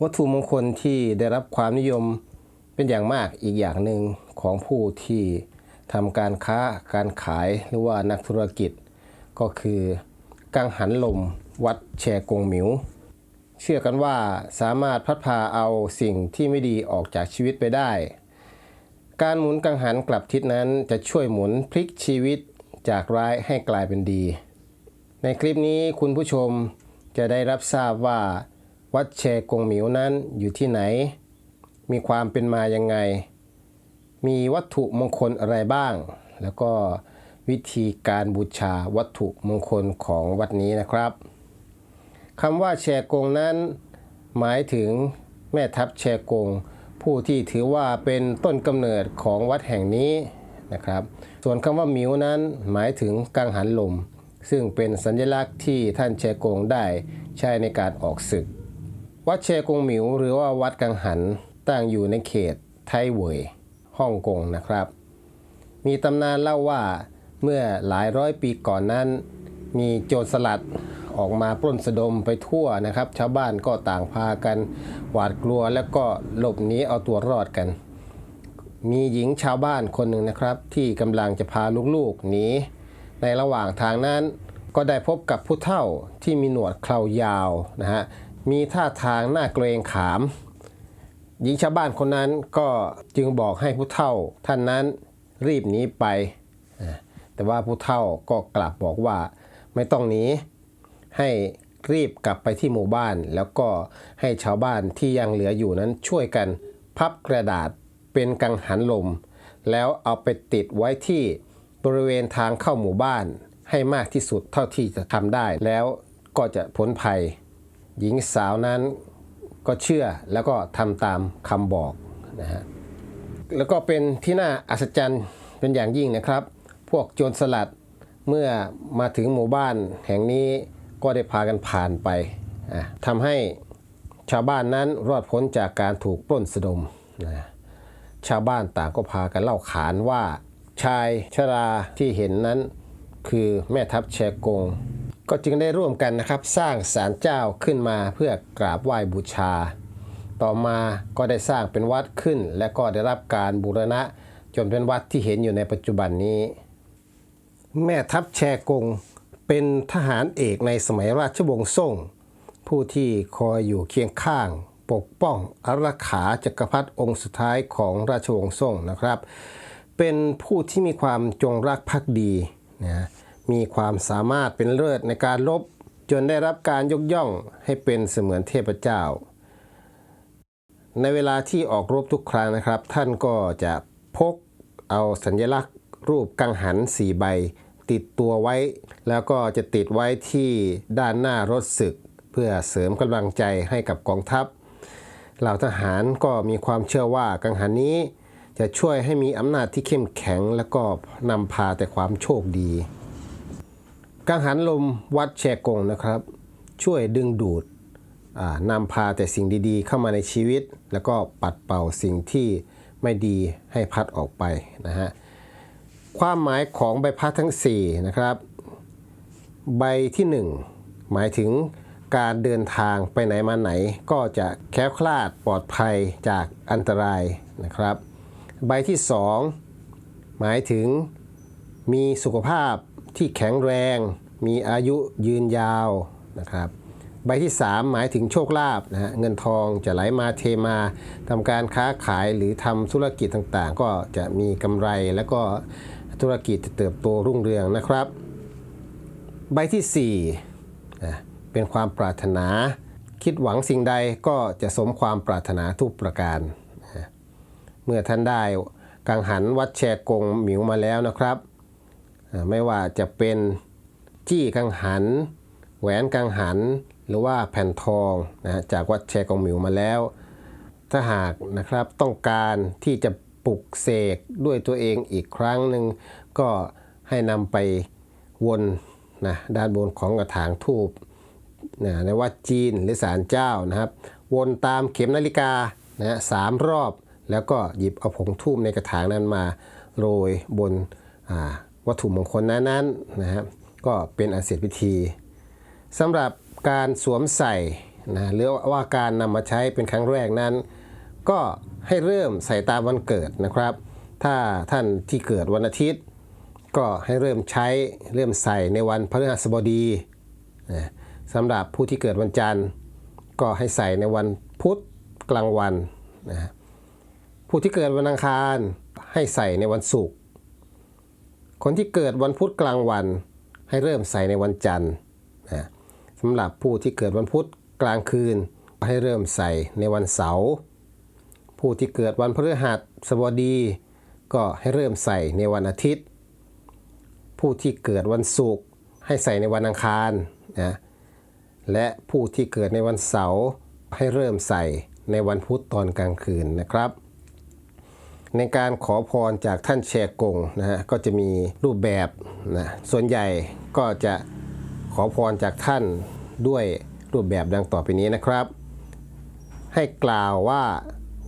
วัตถุมงคลที่ได้รับความนิยมเป็นอย่างมากอีกอย่างหนึ่งของผู้ที่ทำการค้าการขายหรือว่านักธุรกิจ ก็คือกังหันลมวัดแชกงหมิว เชื่อกันว่าสามารถพัดพาเอาสิ่งที่ไม่ดีออกจากชีวิตไปได้ การหมุนกังหันกลับทิศนั้นจะช่วยหมุนพลิกชีวิตจากร้ายให้กลายเป็นดี ในคลิปนี้คุณผู้ชมจะได้รับทราบว่า วัดแชกงหมิวนั้นอยู่ที่ไหน มีความเป็นมายังไง มีวัตถุมงคลอะไรบ้าง แล้วก็วิธีการบูชาวัตถุมงคลของวัดนี้นะครับคำว่าแชกงนั้น หมายถึงแม่ทัพแชกง ผู้ที่ถือว่าเป็นต้นกำเนิดของวัดแห่งนี้นะครับ ส่วนคำว่าหมิวนั้นหมายถึงกังหันลม ซึ่งเป็นสัญลักษณ์ที่ท่านแชกงได้ใช้ในการออกศึก วัดแชกงหมิวหรือว่าวัดกังหันตั้งอยู่ในเขตไทเวยฮ่องกงนะครับ มีตำนานเล่าว่าเมื่อหลายร้อยปีก่อนนั้น มีโจรสลัดออกมาปล้นสะดมไปทั่วนะครับ ชาวบ้านก็ต่างพากัน หวาดกลัวแล้วก็หลบหนีเอาตัวรอดกัน มีหญิงชาวบ้านคนหนึ่งนะครับ ที่กำลังจะพาลูกๆหนีในระหว่างทางนั้นก็ได้พบกับผู้เฒ่าที่มีหนวดเครายาวนะฮะ มีท่าทางหน้าเกรงขาม หญิงชาวบ้านคนนั้นก็จึงบอกให้ผู้เฒ่า ท่านนั้นรีบหนีไป แต่ว่าผู้เฒ่าก็กลับบอกว่าไม่ต้องหนีให้รีบกลับไปที่หมู่บ้าน แล้วก็ให้ชาวบ้านที่ยังเหลืออยู่นั้นช่วยกันพับกระดาษเป็นกังหันลม แล้วเอาไปติดไว้ที่บริเวณทางเข้าหมู่บ้านให้มากที่สุดเท่าที่จะทำได้ แล้วก็จะพ้นภัย หญิงสาวนั้นก็เชื่อแล้วก็ทำตามคำบอกนะฮะแล้วก็เป็นที่น่าอัศจรรย์เป็นอย่างยิ่งนะครับ พวกโจรสลัดเมื่อมาถึงหมู่บ้านแห่งนี้ก็ได้พากันผ่านไปทำให้ชาวบ้านนั้นรอดพ้นจากการถูกปล้นสะดมนะชาวบ้านต่างก็พากันเล่าขานว่าชายชราที่เห็นนั้นคือแม่ทัพแชกง ก็จึงได้ร่วมกันนะครับสร้างศาลเจ้าขึ้นมาเพื่อกราบไหว้บูชา ต่อมาก็ได้สร้างเป็นวัดขึ้น และก็ได้รับการบูรณะจนเป็นวัดที่เห็นอยู่ในปัจจุบันนี้ แม่ทัพแชกงเป็นทหารเอกในสมัยราชวงศ์ซ่ง ผู้ที่คอยอยู่เคียงข้าง ปกป้องอารักขาจักรพรรดิองค์สุดท้ายของราชวงศ์ซ่งนะครับ เป็นผู้ที่มีความจงรักภักดีนะ มีความสามารถเป็นเลิศในการลบ จนได้รับการยกย่องให้เป็นเสมือนเทพเจ้า ในเวลาที่ออกรบทุกครั้งนะครับ ท่านก็จะพกเอาสัญลักษณ์รูปกังหันสี่ใบ ติดตัวไว้ แล้วก็จะติดไว้ที่ด้านหน้ารถศึก เพื่อเสริมกำลังใจให้กับกองทัพเหล่าทหารก็มีความเชื่อว่ากังหันนี้จะช่วยให้มีอำนาจที่เข้มแข็ง และก็นำพาแต่ความโชคดี กังหันลมวัดแชกงนะครับ ช่วยดึงดูดนำพาแต่สิ่งดีๆ เข้ามาในชีวิต แล้วก็ปัดเป่าสิ่งที่ไม่ดีให้พัดออกไปนะฮะความหมายของใบพัดทั้ง 4 นะครับ ใบที่ 1 หมายถึงการเดินทางไปไหนมาไหน ก็จะแคล้วคลาดปลอดภัยจากอันตรายนะครับ ใบที่ 2 หมายถึงมีสุขภาพ ที่แข็งแรง มีอายุยืนยาวนะครับใบที่ 3 หมายถึงโชคลาภนะฮะเงินทองจะไหลมาเทมาทำการค้าขายหรือทำธุรกิจต่างๆ ก็จะมีกำไรแล้วก็ธุรกิจจะเติบโตรุ่งเรืองนะครับ ใบที่4นะเป็นความปรารถนา คิดหวังสิ่งใดก็จะสมความปรารถนาทุกประการนะเมื่อท่านได้กังหันวัดแชกงหมิวมาแล้วนะครับ ไม่ว่าจะเป็นจี้กังหัน แหวนกังหัน หรือว่าแผ่นทองนะจากวัดแชกงหมิวมาแล้ว ถ้าหากนะครับต้องการที่จะปลุกเสกด้วยตัวเองอีกครั้งหนึ่งก็ให้นำไปวนนะด้านบนของกระถางทูบนะในวัดจีนหรือศาลเจ้านะครับ วนตามเข็มนาฬิกานะฮะสามรอบ แล้วก็หยิบเอาผงทูบในกระถางนั้นมาโรยบนอ่า วัตถุมงคลนั้นๆนะครับก็เป็นอันเสร็จพิธีสำหรับการสวมใส่นะหรือว่าการนำมาใช้เป็นครั้งแรกนั้น ก็ให้เริ่มใส่ตามวันเกิดนะครับ ถ้าท่านที่เกิดวันอาทิตย์ ก็ให้เริ่มใช้เริ่มใส่ในวันพฤหัสบดีนะสำหรับผู้ที่เกิดวันจันทร์ ก็ให้ใส่ในวันพุธกลางวันนะผู้ที่เกิดวันอังคารให้ใส่ในวันศุกร์ คนที่เกิดวันพุธกลางวัน ให้เริ่มใส่ในวันจันทร์นะสำหรับผู้ที่เกิดวันพุธกลางคืน ให้เริ่มใส่ในวันเสาร์ผู้ที่เกิดวันพฤหัสบดี ก็ให้เริ่มใส่ในวันอาทิตย์ ผู้ที่เกิดวันศุกร์ให้ใส่ในวันอังคารนะและผู้ที่เกิดในวันเสาร์ให้เริ่มใส่ในวันพุธตอนกลางคืนนะครับ ในการขอพรจากท่านแชกงนะฮะก็จะมีรูปแบบนะส่วนใหญ่ก็จะขอพรจากท่านด้วยรูปแบบดังต่อไปนี้นะครับ ให้กล่าวว่า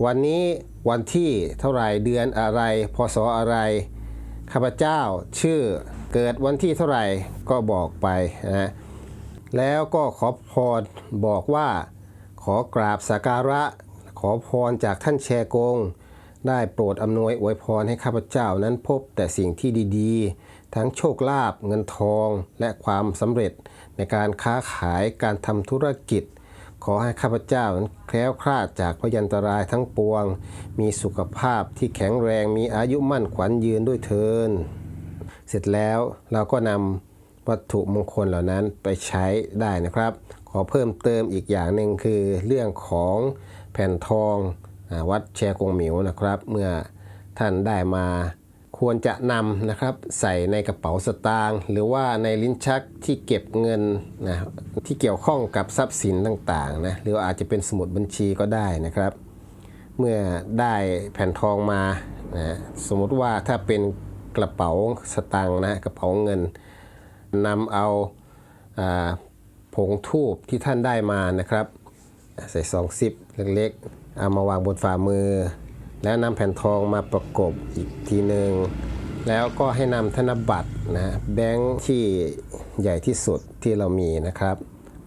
วันนี้วันที่เท่าไหรเดือนอะไร พศอะไร ข้าพเจ้าชื่อเกิดวันที่เท่าไหร่ก็บอกไปนะแล้วก็ขอพรบอกว่า ขอกราบสักการะ ขอพรจากท่านแชกง ได้โปรดอำนวยอวยพรให้ข้าพเจ้านั้นพบแต่สิ่งที่ดีๆ ทั้งโชคลาภเงินทองและความสำเร็จในการค้าขายการทำธุรกิจ ขอให้ข้าพเจ้านั้นแคล้วคลาดจากพยันตรายทั้งปวง มีสุขภาพที่แข็งแรงมีอายุมั่นขวัญยืนด้วยเทิน เสร็จแล้วเราก็นำวัตถุมงคลเหล่านั้นไปใช้ได้นะครับ ขอเพิ่มเติมอีกอย่างหนึ่งคือเรื่องของแผ่นทอง วัดแชร์กงหมิวนะครับ เมื่อท่านได้มาควรจะนำนะครับใส่ในกระเป๋าสตางค์หรือว่าในลิ้นชักที่เก็บเงินนะที่เกี่ยวข้องกับทรัพย์สินต่างๆนะหรืออาจจะเป็นสมุดบัญชีก็ได้นะครับ เมื่อได้แผ่นทองมานะสมมติว่าถ้าเป็นกระเป๋าสตางค์นะกระเป๋าเงินนำเอาอาผงทูบที่ท่านได้มานะครับ ใส่ซองซิปเล็กๆ เอามาวางบนฝ่ามือ แล้วนำแผ่นทองมาประกบอีกทีหนึ่งแล้วก็ให้นำธนบัตรนะแบงค์ที่ใหญ่ที่สุดที่เรามีนะครับ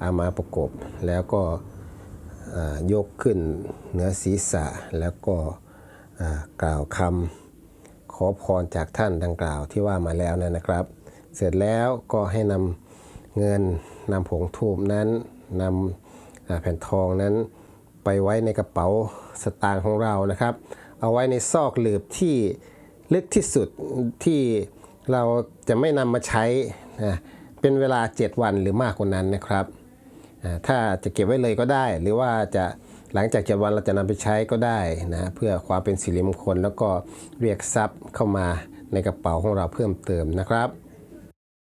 เอามาประกบแล้วก็ยกขึ้นเหนือศีรษะแล้วก็กล่าวคำขอพรจากท่านดังกล่าวที่ว่ามาแล้วนะนะครับ เสร็จแล้วก็ให้นำเงินนำผงทูบนั้นนำแผ่นทองนั้น ไปไว้ในกระเป๋าสตางค์ของเรานะครับ เอาไว้ในซอกหลืบที่ลึกที่สุดที่เราจะไม่นำมาใช้นะเป็นเวลา 7 วันหรือมากกว่านั้นนะครับ ถ้าจะเก็บไว้เลยก็ได้ หรือว่าจะหลังจากเจ็ดวันเราจะนำไปใช้ก็ได้นะเพื่อความเป็นสิริมงคลแล้วก็เรียกทรัพย์เข้ามาในกระเป๋าของเราเพิ่มเติมนะครับ